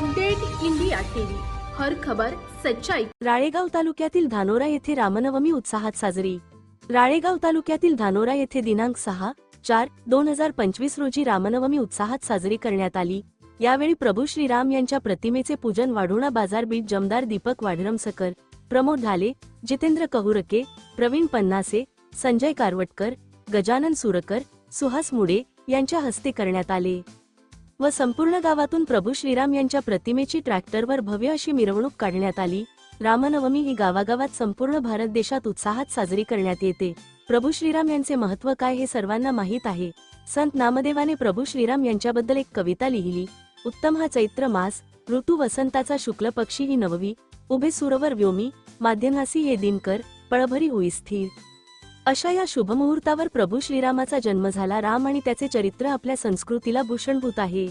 Update India TV. हर खबर सच्चाई. राळेगाव तालुक्यातील धानोरा येथे रामनवमी उत्साहात साजरी. राळेगाव तालुक्यातील धानोरा येथे दिनांक सहा चार दोन हजार पंचवीस रोजी रामनवमी उत्साहात साजरी करण्यात आली. यावेळी प्रभू श्रीराम यांच्या प्रतिमेचे पूजन वाढोणा बाजारबीट जमदार दीपक वाढरमसकर प्रमोद ढाले जितेंद्र कहुरके प्रवीण पन्नासे संजय कारवटकर गजानन सुरकर सुहास मुडे यांच्या हस्ते करण्यात आले. व संपूर्ण गावातून प्रभू श्रीराम यांच्या प्रतिमेची ट्रॅक्टरवर भव्य अशी मिरवणूक काढण्यात आली. रामनवमी ही गावागावात संपूर्ण भारत देशात उत्साहात साजरी करण्यात येते. प्रभू श्रीराम यांचे महत्त्व काय हे सर्वांना माहीत आहे. संत नामदेवाने प्रभू श्रीराम यांच्याबद्दल एक कविता लिहिली. उत्तम हा चैत्र मास ऋतू वसंताचा शुक्ल पक्षी ही नववी उभे सुरवर व्योमी माध्यमासी हे दिनकर पळभरी होई स्थिर. अशा या शुभमुहूर्तावर प्रभू श्रीरामाचा जन्म झाला. राम आणि त्याचे चरित्र आपल्या संस्कृतीला भूषणभूत आहे.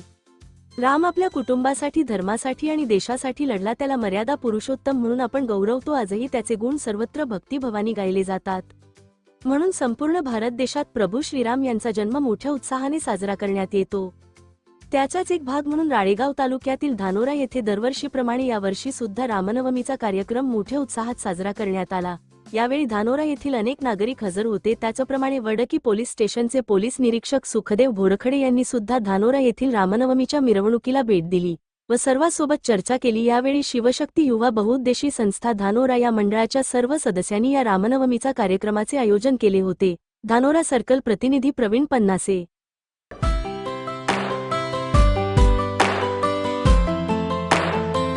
राम आपल्या कुटुंबासाठी धर्मासाठी आणि देशासाठी लढला. त्याला मर्यादा पुरुषोत्तम म्हणून आपण गौरवतो. आजही त्याचे गुण सर्वत्र भक्तिभवानी गायले जातात. म्हणून संपूर्ण भारत देशात प्रभू श्रीराम यांचा जन्म मोठ्या उत्साहाने साजरा करण्यात येतो. त्याचाच एक भाग म्हणून राळेगाव तालुक्यातील धानोरा येथे दरवर्षीप्रमाणे यावर्षी सुद्धा रामनवमीचा कार्यक्रम मोठ्या उत्साहात साजरा करण्यात आला. यावेळी धानोरा येथील अनेक नागरिक हजर होते. त्याचप्रमाणे वडकी पोलीस स्टेशनचे पोलीस निरीक्षक सुखदेव भोरखडे यांनी सुद्धा धानोरा येथील रामनवमीच्या मिरवणुकीला भेट दिली व सर्वांसोबत चर्चा केली. यावेळी शिवशक्ती युवा बहुउद्देशी संस्था धानोरा या मंडळाच्या सर्व सदस्यांनी या रामनवमीचा कार्यक्रमाचे आयोजन केले होते. धानोरा सर्कल प्रतिनिधी प्रवीण पन्नासे